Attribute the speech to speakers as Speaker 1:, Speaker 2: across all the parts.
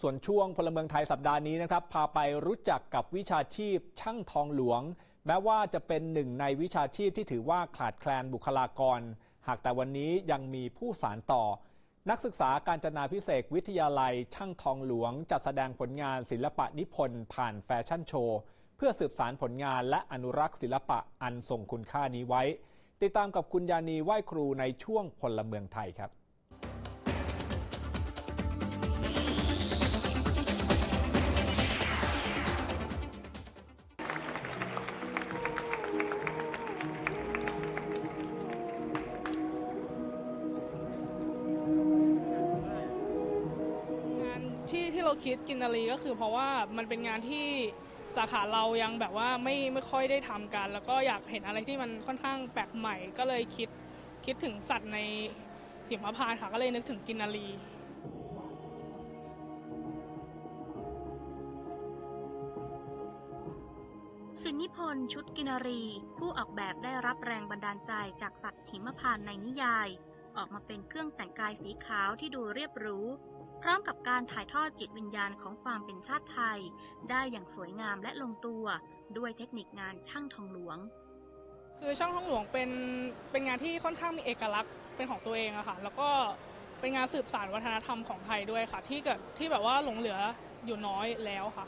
Speaker 1: ส่วนช่วงพลเมืองไทยสัปดาห์นี้นะครับ พาไปรู้จักกับวิชาชีพช่างทองหลวง แม้ว่าจะเป็นหนึ่งในวิชาชีพที่ถือว่าขาดแคลนบุคลากร หากแต่วันนี้ยังมีผู้สารต่อ นักศึกษาการจนาพิเศษวิทยาลัย ช่างทองหลวง จัดแสดงผลงานศิลปะนิพนธ์ผ่านแฟชั่นโชว์ เพื่อสืบสารผลงานและอนุรักษ์ศิลปะอันทรงคุณค่านี้ไว้ ติดตามกับคุณยานีไหวครูในช่วงพลเมืองไทยครับ
Speaker 2: เราคิดกินนารีก็คือ เพราะว่ามันเป็นงานที่สาขาเรายังแบบว่าไม่ไม่ค่อยได้ทำกัน แล้วก็อยากเห็นอะไรที่มันค่อนข้างแปลกใหม่ ก็เลยคิดคิดถึงสัตว์ในหิมพานต์ค่ะก็เลยนึกถึงกินนารี
Speaker 3: สินนิพนธ์ชุดกินรี ผู้ออกแบบได้รับแรงบันดาลใจจากสัตว์หิมพานในนิยาย ออกมาเป็นเครื่องแต่งกายสีขาวที่ดูเรียบหรู พร้อมกับการถ่ายทอดจิตวิญญาณของความเป็นชาติไทย ได้อย่างสวยงามและลงตัว ด้วยเทคนิคงานช่างทองหลวง
Speaker 2: คือช่างทองหลวงเป็นเป็นงานที่ค่อนข้างมีเอกลักษณ์เป็นของตัวเองอะค่ะแล้วก็เป็นงานสืบสานวัฒนธรรมของไทยด้วยค่ะ ที่เกิดที่แบบว่าหลงเหลืออยู่น้อยแล้วค่ะ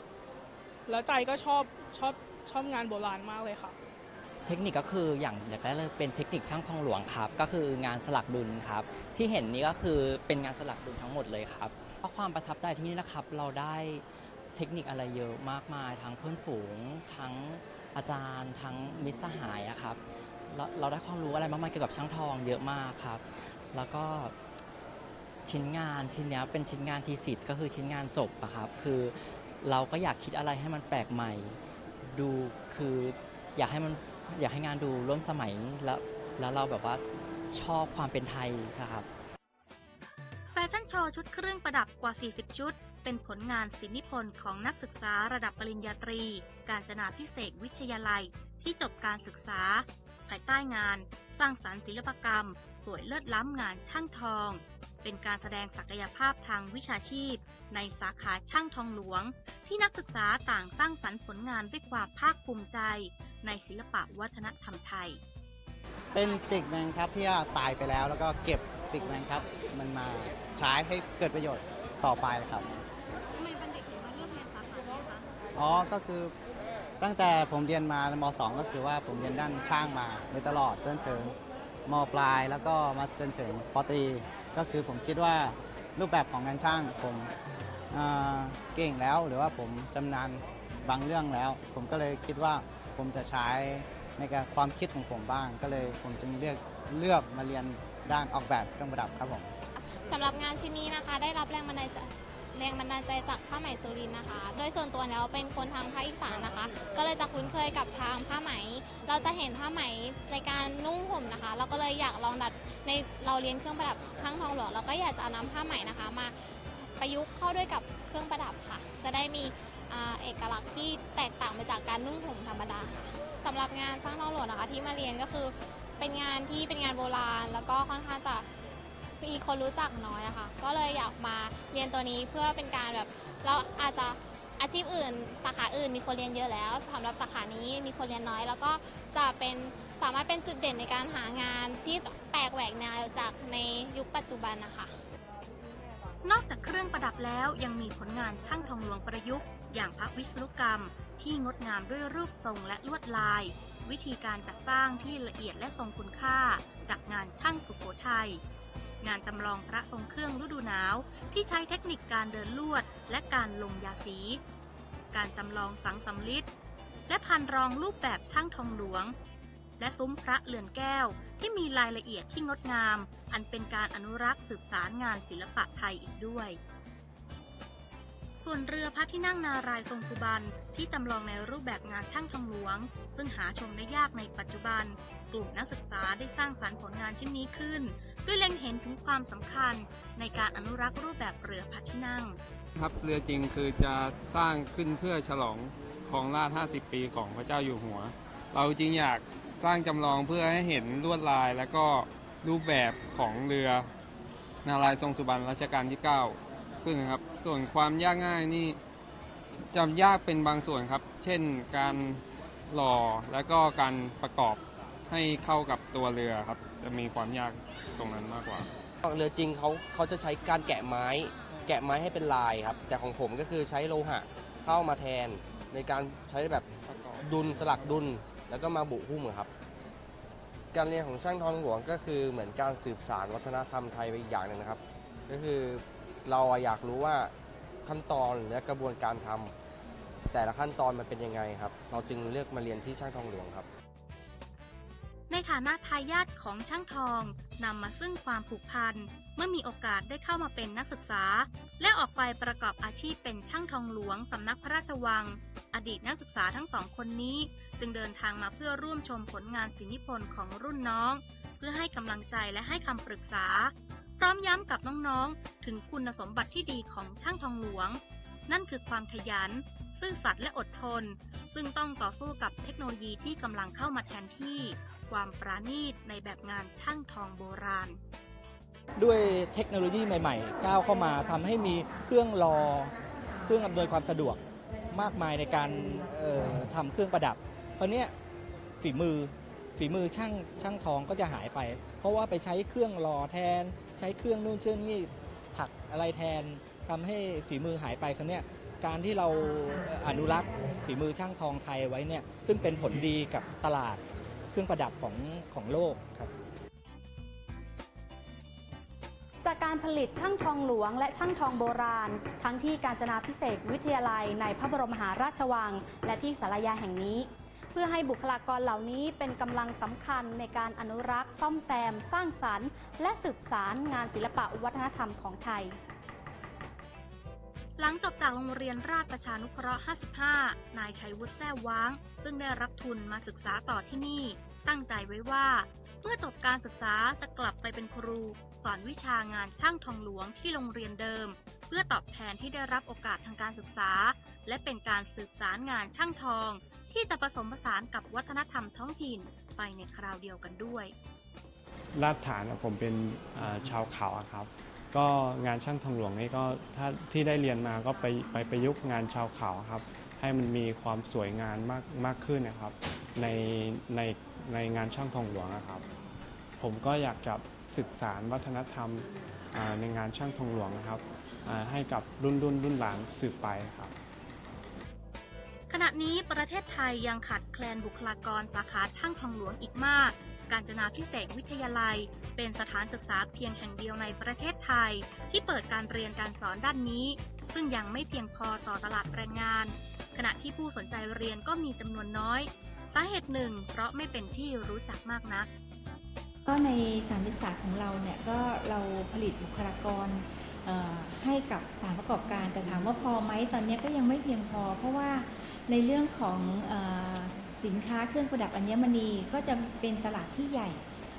Speaker 2: แล้วใจก็ชอบชอบชอบงานโบราณมากเลยค่ะ
Speaker 4: เทคนิคก็คืออย่างอย่างแรกเลยเป็นเทคนิคช่างทองหลวงครับ ก็คืองานสลักดุลครับ ที่เห็นนี้ก็คือเป็นงานสลักดุลทั้งหมดเลยครับเพราะความประทับใจที่นี่นะครับ เราได้เทคนิคอะไรเยอะมากมาย ทั้งเพื่อนฝูง ทั้งอาจารย์ ทั้งมิตรสหายอะครับเราเราได้ความรู้อะไรมากมายเกี่ยวกับช่างทองเยอะมากครับ แล้วก็ชิ้นงานชิ้นนี้เป็นชิ้นงานทีสิทธ์ก็คือชิ้นงานจบอะครับ คือเราก็อยากคิดอะไรให้มันแปลกใหม่ ดูคืออยากให้มัน อยากให้งานดูร่วมสมัยแล้วแล้วเราแบบว่าชอบความเป็นไทยนะครับ
Speaker 3: แฟชั่นโชว์ชุดเครื่องประดับกว่า 40 ชุด เป็นผลงานศิลปนิพนธ์ของนักศึกษาระดับปริญญาตรี การจนาพิเศษวิทยาลัยที่จบการศึกษา ภายใต้งาน สร้างสารรค์ศิลปกรรม สวยเลิศล้ำงานช่างทอง เป็นการแสดงศักยภาพทางวิชาชีพ ในสาขาช่างทองหลวง ที่นักศึกษาต่างสร้างสรรค์ผลงานด้วยความภาคภูมิใจ ในศิลปะวัฒนธรรมไทย
Speaker 5: เป็นปีกแมงครับที่ว่าตายไปแล้ว แล้วก็เก็บปีกแมงครับ มันมาใช้ให้เกิดประโยชน์ต่อไปครับ
Speaker 6: ทำไมบัณฑิตถึงมาเลือกเรียนสาขานี้คะ
Speaker 5: อ๋อก็คือตั้งแต่ผมเรียนมามสองก็คือว่าผมเรียนด้านช่างมาโดยตลอดจนถึง มปลาย แล้วก็มาจนถึงปตรีก็คือผมคิดว่ารูปแบบของงานช่างผมเก่งแล้วหรือว่าผมจำนาญบางเรื่องแล้ว ผมก็เลยคิดว่าผมจะใช้ในการความคิดของผมบ้าง ก็เลยผมจึงเลือกเลือกมาเรียนด้านออกแบบเครื่องประดับครับผม
Speaker 6: สำหรับงานชิ้นนี้นะคะ ได้รับแรงบันดาลใจ แรงบันดาลใจจากผ้าไหมสุรินทร์นะคะ โดยส่วนตัวแล้วเป็นคนทางภาคอีสานนะคะ ก็เลยจะคุ้นเคยกับทางผ้าไหม เราจะเห็นผ้าไหมในการนุ่งห่มนะคะ เราก็เลยอยากลองดัดในเราเรียนเครื่องประดับข้างทองหลวงเราก็อยากจะเอานำผ้าไหมนะคะ มาประยุกต์เข้าด้วยกับเครื่องประดับค่ะ จะได้มีอเอกลักษณ์ที่แตกต่างไปจากการนุ่งห่มธรรมดาค่ะสำหรับงานสร้างทองหลวงนะคะที่มาเรียนก็คือเป็นงานที่เป็นงานโบราณ แล้วก็ค่อนข้างจะ มีคนรู้จักน้อยอะค่ะ ก็เลยอยากมาเรียนตัวนี้เพื่อเป็นการแบบเราอาจจะอาชีพอื่น สาขาอื่นมีคนเรียนเยอะแล้วสำหรับสาขานี้มีคนเรียนน้อย แล้วก็จะเป็นสามารถเป็นจุดเด่นในการหางานที่แปลกแหวกแนวจากในยุคปัจจุบันนะคะ
Speaker 3: นอกจากเครื่องประดับแล้วยังมีผลงานช่างทองหลวงประยุกต์ อย่างพระวิศนุกรรม ที่งดงามด้วยรูปทรงและลวดลาย วิธีการจัดสร้างที่ละเอียดและทรงคุณค่า จากงานช่างสุโขทัย งานจำลองพระทรงเครื่องฤดูหนาว ที่ใช้เทคนิคการเดินลวด และการลงยาสี การจำลองสังสำลิดและพันรองรูปแบบช่างทองหลวง และซุ้มพระเรือนแก้ว ที่มีรายละเอียดที่งดงาม อันเป็นการอนุรักษ์สืบสารงานศิลปะไทยอีกด้วย ส่วนเรือพระที่นั่งนารายทรงสุบรรณที่จำลองในรูปแบบงานช่างทองหลวง ซึ่งหาชมได้ยากในปัจจุบัน กลุ่มนักศึกษาได้สร้างสรรค์ผลงานชิ้นนี้ขึ้น ด้วยเล็งเห็นถึงความสำคัญในการอนุรักษ์รูปแบบเรือพระที่นั่ง
Speaker 7: ครับเรือจริงคือจะสร้างขึ้นเพื่อฉลองครองราช50 ปีของพระเจ้าอยู่หัว เราจริงอยากสร้างจำลองเพื่อให้เห็นลวดลายและก็รูปแบบของเรือ นารายทรงสุบรรณรัชกาลที่ 9 ขึ้นครับ ส่วนความยากง่ายนี่จะยากเป็นบางส่วนครับ เช่นการหล่อและก็การประกอบให้เข้ากับตัวเรือครับ จะมีความยากตรงนั้นมากกว่า
Speaker 8: เรือจริงเขาเขาจะใช้การแกะไม้ แกะไม้ให้เป็นลายครับ แต่ของผมก็คือใช้โลหะเข้ามาแทนในการใช้แบบดุลสลักดุลแล้วก็มาบุหุ้มอะครับ การเรียนของช่างทองหลวงก็คือเหมือนการสืบสารวัฒนธรรมไทยไปอีกอย่างหนึ่งนะครับ ก็คือ เราอะอยากรู้ว่าขั้นตอนและกระบวนการทำแต่ละขั้นตอนมันเป็นยังไงครับ เราจึงเลือกมาเรียนที่ช่างทองหลวงครับ
Speaker 3: ในฐานะทายาทของช่างทองนำมาซึ่งความผูกพันเมื่อมีโอกาสได้เข้ามาเป็นนักศึกษา และออกไปประกอบอาชีพเป็นช่างทองหลวงสำนักพระราชวัง อดีตนักศึกษาทั้งสองคนนี้ จึงเดินทางมาเพื่อร่วมชมผลงานศิลปนิพนธ์ของรุ่นน้อง เพื่อให้กำลังใจและให้คำปรึกษา พร้อมย้ำกับน้องๆ ถึงคุณสมบัติที่ดีของช่างทองหลวง นั่นคือความขยัน ซื่อสัตย์และอดทน ซึ่งต้องต่อสู้กับเทคโนโลยีที่กำลังเข้ามาแทนที่ ความปราณีตในแบบงานช่างทองโบราณ
Speaker 9: ด้วยเทคโนโลยีใหม่ๆ ก้าวเข้ามาทำให้มีเครื่องรอ เครื่องอำนวยความสะดวกมากมายในการออทำเครื่องประดับ เพราะเนี้ยฝีมือฝีมือช่างช่างทองก็จะหายไป เพราะว่าไปใช้เครื่องรอแทน ใช้เครื่องนู่นเชื่อนี่ถักอะไรแทนทำให้ฝีมือหายไปครั้งเนี้ยการที่เราอนุรักษ์ฝีมือช่างทองไทยไว้เนี่ยซึ่งเป็นผลดีกับตลาดเครื่องประดับของของโลกครับ
Speaker 10: จากการผลิตช่างทองหลวงและช่างทองโบราณ ทั้งที่กาญจนาพิเศษวิทยาลัยในพระบรมมหาราชวัง และที่สารยาแห่งนี้ พื่อให้บุคลากรเหล่านี้เป็นกำลังสำคัญในการอนุรักษ์ ซ่อมแซม สร้างสรรค์ และสืบสารงานศิลปะวัฒนธรรมของไทย
Speaker 3: หลังจบจากโรงเรียนราชประชานุเคราะห์ 55 นายชัยวุฒิแท้ว้าง ซึ่งได้รับทุนมาศึกษาต่อที่นี่ ตั้งใจไว้ว่า เมื่อจบการศึกษาจะกลับไปเป็นครู สอนวิชางานช่างทองหลวงที่โรงเรียนเดิม เพื่อตอบแทนที่ได้รับโอกาสทางการศึกษา และเป็นการสืบสารงานช่างทอง ที่จะผสมผสานกับวัฒนธรรมท้องถิ่นไปในคราวเดียวกันด้วย
Speaker 11: รากฐานอะผมเป็นชาวเขาครับ ก็งานช่างทองหลวงนี่ก็ถ้าที่ได้เรียนมาก็ไปไปประยุกต์งานชาวเขาครับ ให้มันมีความสวยงามมากมากขึ้นนะครับ ในในในงานช่างทองหลวงนะครับ ผมก็อยากจะศึกษาวัฒนธรรมในงานช่างทองหลวงนะครับให้กับรุ่นรุ่นรุ่นหลานสืบไปครับ
Speaker 3: ขณะนี้ประเทศไทยยังขาดแคลนบุคลากรสาขาช่างทองหลวงอีกมาก การจนาพิเศษวิทยาลัย เป็นสถานศึกษาเพียงแห่งเดียวในประเทศไทย ที่เปิดการเรียนการสอนด้านนี้ ซึ่งยังไม่เพียงพอต่อตลาดแรงงาน ขณะที่ผู้สนใจเรียนก็มีจำนวนน้อย สาเหตุหนึ่ง เพราะไม่เป็นที่รู้จักมากนัก
Speaker 12: ก็ในสถารศึกษาของเราเนี่ยก็เราผลิตบุคลากร ให้กับสถานประกอบการ แต่ถามว่าพอไหมตอนนี้ก็ยังไม่เพียงพอ เพราะว่าในเรื่องของเออสินค้าเครื่องประดับอัญมณีก็จะเป็นตลาดที่ใหญ่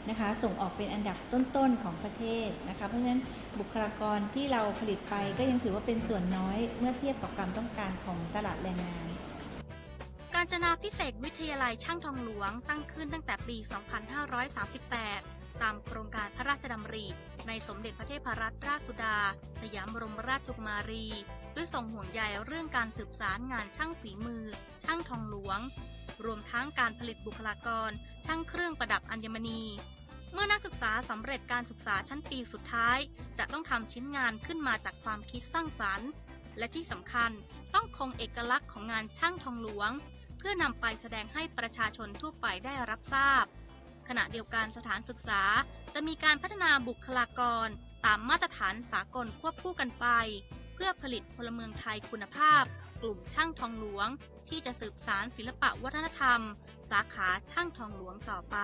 Speaker 12: นะคะส่งออกเป็นอันดับต้นๆของประเทศนะคะเพราะฉะนั้นบุคลากรที่เราผลิตไปก็ยังถือว่าเป็นส่วนน้อยเมื่อเทียบกับความต้องการของตลาดแรงงาน
Speaker 3: การจนาพิเศษกวิทยาลัยช่างทองหลวงตั้งขึ้นตั้งแต่ปี 2538 ตามโครงการพระราชดำริ ในสมเด็จพระเทพรัตนราชสุดา สยามบรมราชกุมารี ด้วยทรงห่วงใยเรื่องการสืบสารงานช่างฝีมือ ช่างทองหลวง รวมทั้งการผลิตบุคลากร ช่างเครื่องประดับอัญมณี เมื่อนักศึกษาสำเร็จการศึกษาชั้นปีสุดท้าย จะต้องทำชิ้นงานขึ้นมาจากความคิดสร้างสรรค์ และที่สำคัญต้องคงเอกลักษณ์ของงานช่างทองหลวง เพื่อนำไปแสดงให้ประชาชนทั่วไปได้รับทราบ ขณะเดียวกันสถานศึกษา จะมีการพัฒนาบุคลากร ตามมาตรฐานสากลควบคู่กันไป เพื่อผลิตพลเมืองไทยคุณภาพ กลุ่มช่างทองหลวง ที่จะสืบสารศิลปะวัฒนธรรม สาขาช่างทองหลวงต่อไป